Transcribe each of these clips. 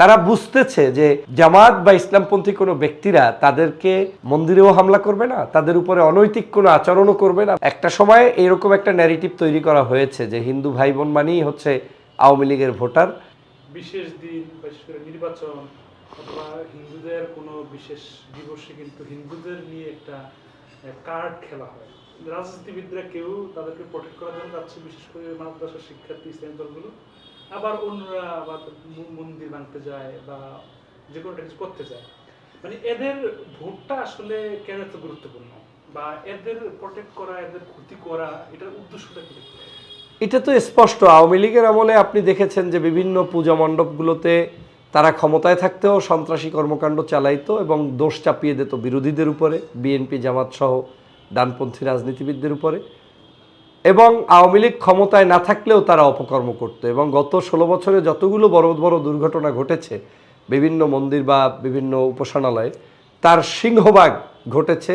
তারা বুঝতেছে যে জামাত বা ইসলামপন্থী কোনো ব্যক্তিরা তাদেরকে মন্দিরেও হামলা করবে না, তাদের উপরে অনৈতিক কোনো আচরণও করবে না। একটা সময়ে এরকম একটা ন্যারেটিভ তৈরি করা হয়েছে যে হিন্দু ভাই বোন মানেই হচ্ছে আওয়ামী লীগের ভোটার। বিশেষ দিন নির্বাচন হিন্দুদের কোনো বিশেষ দিবসে কিন্তু হিন্দুদের নিয়ে একটা কার্ড খেলা হয়। রাজনীতিবিদরা কেউ তাদেরকে প্রোটেক্ট করার জন্য যাচ্ছে, বিশেষ করে মাদ্রাসা শিক্ষার্থী, ইসলামী দলগুলো। আবার অন্যরা আবার মন্দির ভাঙতে যায় বা যে কোনো কিছু করতে যায়। মানে এদের ভোটটা আসলে কেন এত গুরুত্বপূর্ণ? বা এদের প্রোটেক্ট করা, এদের ক্ষতি করা, এটার উদ্দেশ্যটা কি এটা তো স্পষ্ট। আওয়ামী লীগের আমলে আপনি দেখেছেন যে বিভিন্ন পূজা মণ্ডপগুলোতে তারা ক্ষমতায় থাকতেও সন্ত্রাসী কর্মকাণ্ড চালাইতো এবং দোষ চাপিয়ে দিত বিরোধীদের উপরে, বিএনপি জামাত সহ ডানপন্থী রাজনীতিবিদদের উপরে। এবং আওয়ামী লীগ ক্ষমতায় না থাকলেও তারা অপকর্ম করতো। এবং গত ষোলো বছরে যতগুলো বড় বড় দুর্ঘটনা ঘটেছে, বিভিন্ন মন্দির বা বিভিন্ন উপাসনালয়ে, তার সিংহভাগ ঘটেছে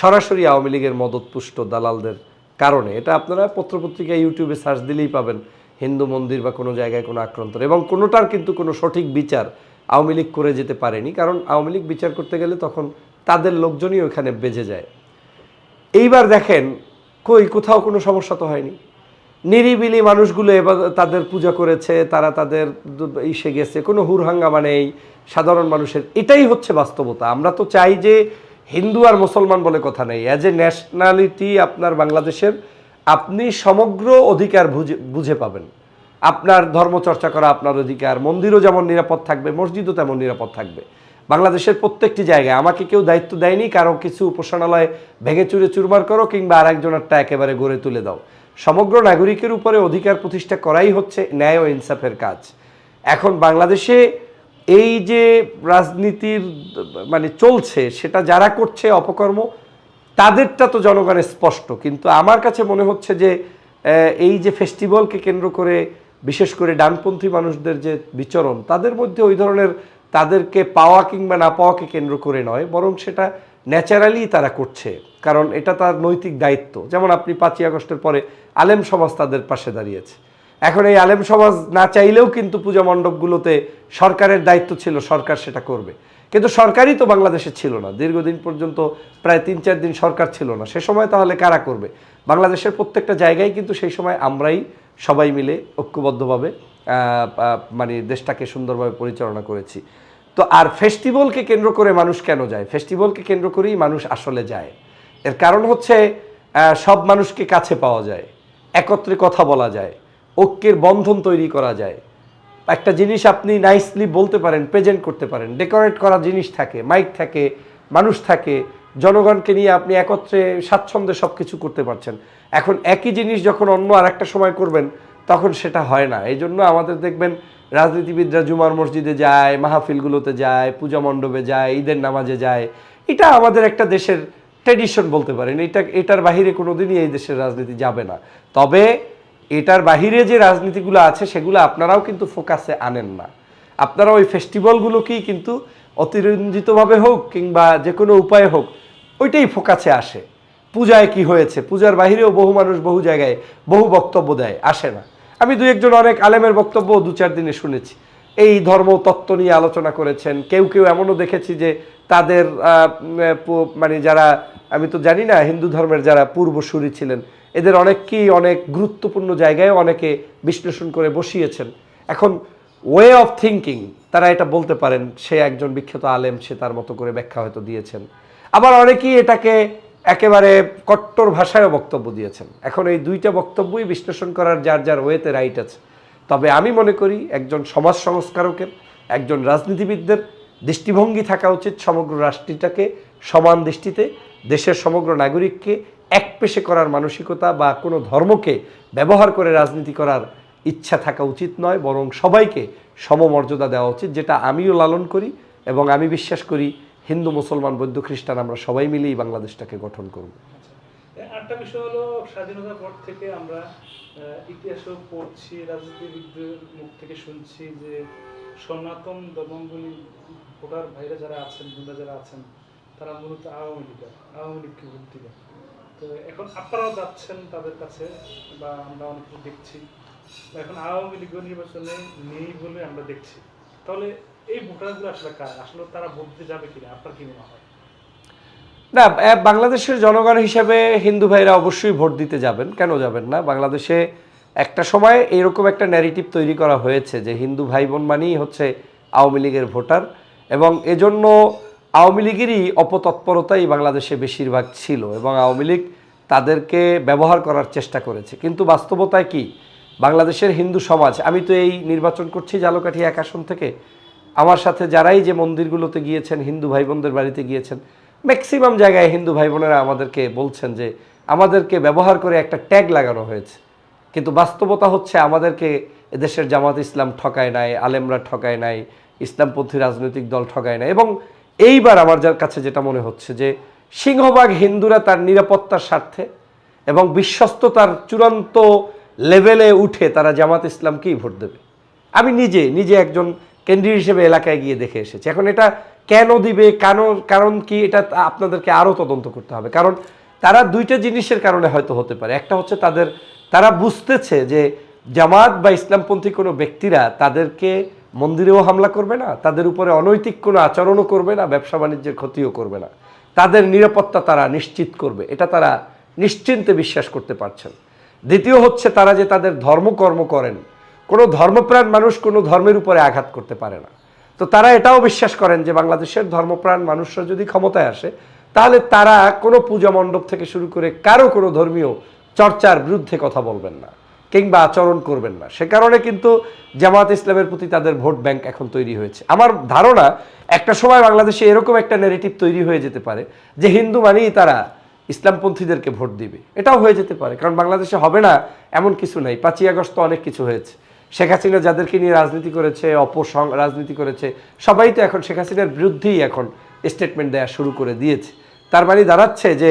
সরাসরি আওয়ামী লীগের মদতপুষ্ট দালালদের কারণে। এটা আপনারা পত্রপত্রিকা ইউটিউবে সার্চ দিলেই পাবেন, হিন্দু মন্দির বা কোনো জায়গায় কোনো আক্রান্ত এবং কোনোটার কিন্তু কোনো সঠিক বিচার আওয়ামী লীগ করে যেতে পারেনি, কারণ আওয়ামী লীগ বিচার করতে গেলে তখন তাদের লোকজনই ওখানে বেজে যায়। এইবার দেখেন কই, কোথাও কোনো সমস্যা তো হয়নি। নিরিবিলি মানুষগুলো এবার তাদের পূজা করেছে, তারা তাদের ইসে গেছে, কোনো হুরহাঙ্গামা নেই, সাধারণ মানুষের। এটাই হচ্ছে বাস্তবতা। আমরা তো চাই যে হিন্দু আর মুসলমান বলে কথা নেই। অ্যাজ এ ন্যাশনালিটি আপনার বাংলাদেশের, আপনি সমগ্র অধিকার বুঝে বুঝে পাবেন। আপনার ধর্মচর্চা করা আপনার অধিকার। মন্দিরও যেমন নিরাপদ থাকবে, মসজিদও তেমন নিরাপদ থাকবে। বাংলাদেশের প্রত্যেকটি জায়গায়। আমাকে কেউ দায়িত্ব দেয়নি, কারও কিছু উপাসনালয় ভেঙে চুরে চুরমার করো কিংবা আরেকজনেরটা একেবারে গড়ে তুলে দাও। সমগ্র নাগরিকের উপরে অধিকার প্রতিষ্ঠা করাই হচ্ছে ন্যায় ও ইনসাফের কাজ। এখন বাংলাদেশে এই যে রাজনীতির মানে চলছে, সেটা যারা করছে, অপকর্ম, তাদেরটা তো জনগণের স্পষ্ট। কিন্তু আমার কাছে মনে হচ্ছে যে এই যে ফেস্টিভ্যালকে কেন্দ্র করে, বিশেষ করে ডানপন্থী মানুষদের যে বিচরণ, তাদের মধ্যে ওই ধরনের তাদেরকে পাওয়া কিংবা না পাওয়াকে কেন্দ্র করে নয়, বরং সেটা ন্যাচারালি তারা করছে। কারণ এটা তার নৈতিক দায়িত্ব। যেমন আপনি পাঁচই আগস্টের পরে আলেম সমাজ তাদের পাশে দাঁড়িয়েছে। এখন এই আলেম সমাজ না চাইলেও কিন্তু পূজা মণ্ডপগুলোতে সরকারের দায়িত্ব ছিল, সরকার সেটা করবে। কিন্তু সরকারই তো বাংলাদেশে ছিল না। দীর্ঘদিন পর্যন্ত প্রায় তিন চার দিন সরকার ছিল না। সে সময় তাহলে কারা করবে? বাংলাদেশের প্রত্যেকটা জায়গায় কিন্তু সেই সময় আমরাই সবাই মিলে ঐক্যবদ্ধভাবে মানে দেশটাকে সুন্দরভাবে পরিচালনা করেছি। তো আর ফেস্টিভ্যালকে কেন্দ্র করে মানুষ কেন যায়? ফেস্টিভ্যালকে কেন্দ্র করেই মানুষ আসলে যায়। এর কারণ হচ্ছে সব মানুষকে কাছে পাওয়া যায়, একত্রে কথা বলা যায়, ঐক্যের বন্ধন তৈরি করা যায়। একটা জিনিস আপনি নাইসলি বলতে পারেন, প্রেজেন্ট করতে পারেন, ডেকোরেট করা জিনিস থাকে, মাইক থাকে, মানুষ থাকে, জনগণকে নিয়ে আপনি একত্রে স্বাচ্ছন্দ্যে সব কিছু করতে পারছেন। এখন একই জিনিস যখন অন্য আর একটা সময় করবেন তখন সেটা হয় না। এই জন্য আমাদের দেখবেন রাজনীতিবিদরা জুমার মসজিদে যায়, মাহফিলগুলোতে যায়, পূজা মণ্ডপে যায়, ঈদের নামাজে যায়। এটা আমাদের একটা দেশের ট্রেডিশন বলতে পারেন। এটা, এটার বাহিরে কোনোদিনই এই দেশের রাজনীতি যাবে না। তবে এটার বাহিরে যে রাজনীতিগুলো আছে, সেগুলো আপনারাও কিন্তু ফোকাসে আনেন না। আপনারা ওই ফেস্টিভ্যালগুলোকেই কিন্তু অতিরঞ্জিতভাবে হোক কিংবা যে কোনো উপায়ে হোক, ওইটাই ফোকাসে আসে। পূজায় কি হয়েছে? পূজার বাহিরেও বহু মানুষ বহু জায়গায় বহু বক্তব্য দেয়, আসে না। আমি দু একজন অনেক আলেমের বক্তব্য দু চার দিনে শুনেছি। এই ধর্ম তত্ত্ব নিয়ে আলোচনা করেছেন। কেউ কেউ এমনও দেখেছি যে তাদের মানে যারা, আমি তো জানি না, হিন্দু ধর্মের যারা পূর্বসূরি ছিলেন, এদের অনেককেই অনেক গুরুত্বপূর্ণ জায়গায় অনেকে বিশ্লেষণ করে বসিয়েছেন। এখন ওয়ে অফ থিঙ্কিং তারা এটা বলতে পারেন, সে একজন বিখ্যাত আলেম, সে তার মতো করে ব্যাখ্যা হয়তো দিয়েছেন। আবার অনেকেই এটাকে একেবারে কট্টর ভাষায়ও বক্তব্য দিয়েছেন। এখন এই দুইটা বক্তব্যই বিশ্লেষণ করার যার যার ওয়েতে রাইট আছে। তবে আমি মনে করি একজন সমাজ সংস্কারকের, একজন রাজনীতিবিদদের দৃষ্টিভঙ্গি থাকা উচিত সমগ্র রাষ্ট্রটাকে সমান দৃষ্টিতে, দেশের সমগ্র নাগরিককে এক পেশে করার মানসিকতা বা কোনো ধর্মকে ব্যবহার করে রাজনীতি করার ইচ্ছা থাকা উচিত নয়, বরং সবাইকে সমমর্যাদা দেওয়া উচিত, যেটা আমিও লালন করি এবং আমি বিশ্বাস করি হিন্দু, মুসলমান, বৌদ্ধ, খ্রিস্টান, আমরা সবাই মিলেই বাংলাদেশটাকে গঠন করব। আরেকটা বিষয় হলো স্বাধীনতার পর থেকে আমরা ইতিহাসও পড়ছি রাজনীতিবিদদের মুখ থেকে শুনছি যে সনাতন ধর্মাবলী ভোটার ভাইরা যারা আছেন, গুন্ডা যারা আছেন, তারা মূলত আওয়ামী লীগার, আওয়ামী লীগকে ভোট দিবে। তো এখন আপনারাও যাচ্ছেন তাদের কাছে বা আমরা অনেক দেখছি। এখন আওয়ামী লীগ নির্বাচনে নেই বলে আমরা দেখছি। তাহলে এই ভোটারগুলো আসলে আসলে তারা ভোট যাবে কিনা? আপনার কি মনে হয়? না বাংলাদেশের জনগণ হিসাবে হিন্দু ভাইরা অবশ্যই ভোট দিতে যাবেন। কেন যাবেন না? বাংলাদেশে একটা সময় এরকম একটা ন্যারেটিভ তৈরি করা হয়েছে যে হিন্দু ভাই বোন মানেই হচ্ছে আওয়ামী লীগের ভোটার এবং এজন্য আওয়ামী লীগেরই অপতৎপরতাই বাংলাদেশে বেশিরভাগ ছিল এবং আওয়ামী লীগ তাদেরকে ব্যবহার করার চেষ্টা করেছে। কিন্তু বাস্তবতায় কি? বাংলাদেশের হিন্দু সমাজ, আমি তো এই নির্বাচন করছি জালকাঠি এক আসন থেকে আমার সাথে যারাই যে মন্দিরগুলোতে গিয়েছেন, হিন্দু ভাই বোনদের বাড়িতে গিয়েছেন ম্যাক্সিমাম জায়গায় হিন্দু ভাই বোনেরা আমাদেরকে বলছেন যে, আমাদেরকে ব্যবহার করে একটা ট্যাগ লাগানো হয়েছে। কিন্তু বাস্তবতা হচ্ছে আমাদেরকে এদেশের জামাত ইসলাম ঠকায় নাই, আলেমরা ঠকায় নাই, ইসলামপন্থী রাজনৈতিক দল ঠকায় নাই এবং এইবার আমার যার কাছে যেটা মনে হচ্ছে যে, সিংহভাগ হিন্দুরা তার নিরাপত্তার স্বার্থে এবং বিশ্বস্ততার চূড়ান্ত লেভেলে উঠে তারা জামাত ইসলামকেই ভোট দেবে। আমি নিজে নিজে একজন কেন্দ্রীয় হিসেবে এলাকায় গিয়ে দেখে এসেছে। এখন এটা কেন দিবে? কেন, কারণ কি? এটা আপনাদেরকে আরও তদন্ত করতে হবে। কারণ তারা দুইটা জিনিসের কারণে হয়তো হতে পারে। একটা হচ্ছে তাদের, তারা বুঝতেছে যে জামাত বা ইসলামপন্থী কোনো ব্যক্তিরা তাদেরকে মন্দিরেও হামলা করবে না, তাদের উপরে অনৈতিক কোনো আচরণও করবে না, ব্যবসা বাণিজ্যের ক্ষতিও করবে না। তাদের নিরাপত্তা তারা নিশ্চিত করবে। এটা তারা নিশ্চিন্তে বিশ্বাস করতে পারছেন। দ্বিতীয় হচ্ছে তারা যে তাদের ধর্মকর্ম করেন কোনো ধর্মপ্রাণ মানুষ কোনো ধর্মের উপরে আঘাত করতে পারে না। তো তারা এটাও বিশ্বাস করেন যে বাংলাদেশের ধর্মপ্রাণ মানুষরা যদি ক্ষমতায় আসে, তাহলে তারা কোনো পূজা মণ্ডপ থেকে শুরু করে কারও কোনো ধর্মীয় চর্চার বিরুদ্ধে কথা বলবেন না কিংবা আচরণ করবেন না। সে কারণে কিন্তু জামাত ইসলামের প্রতি তাদের ভোট ব্যাংক এখন তৈরি হয়েছে। আমার ধারণা একটা সময় বাংলাদেশে এরকম একটা নেগেটিভ তৈরি হয়ে যেতে পারে যে হিন্দু মানেই তারা ইসলামপন্থীদেরকে ভোট দিবে। এটাও হয়ে যেতে পারে, কারণ বাংলাদেশে হবে না এমন কিছু নাই। পাঁচই আগস্ট তো অনেক কিছু হয়েছে। শেখ হাসিনা যাদেরকে নিয়ে রাজনীতি করেছে, অপসং, রাজনীতি করেছে, সবাই তো এখন শেখ হাসিনার বিরুদ্ধেই এখন স্টেটমেন্ট দেওয়া শুরু করে দিয়েছে। তার মানে দাঁড়াচ্ছে যে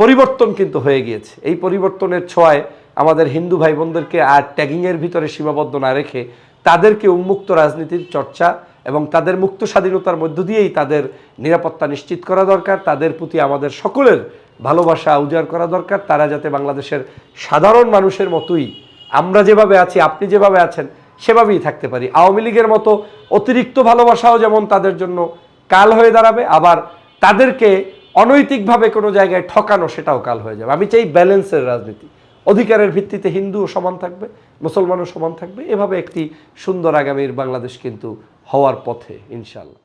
পরিবর্তন কিন্তু হয়ে গিয়েছে। এই পরিবর্তনের ছোঁয়ায় আমাদের হিন্দু ভাই বোনদেরকে আর ট্যাগিংয়ের ভিতরে সীমাবদ্ধ না রেখে তাদেরকে উন্মুক্ত রাজনীতির চর্চা এবং তাদের মুক্ত স্বাধীনতার মধ্য দিয়েই তাদের নিরাপত্তা নিশ্চিত করা দরকার, তাদের প্রতি আমাদের সকলের ভালোবাসা উজাড় করা দরকার, তারা যাতে বাংলাদেশের সাধারণ মানুষের মতোই আমরা যেভাবে আছি, আপনি যেভাবে আছেন, সেভাবেই থাকতে পারি। আওয়ামী লীগের মতো অতিরিক্ত ভালোবাসাও যেমন তাদের জন্য কাল হয়ে দাঁড়াবে, আবার তাদেরকে অনৈতিকভাবে কোনো জায়গায় ঠকানো সেটাও কাল হয়ে যাবে। আমি চাই ব্যালেন্সের রাজনীতি। অধিকারের ভিত্তিতে হিন্দুও সমান থাকবে, মুসলমানও সমান থাকবে। এভাবে একটি সুন্দর আগামীর বাংলাদেশ কিন্তু হওয়ার পথে ইনশাল্লাহ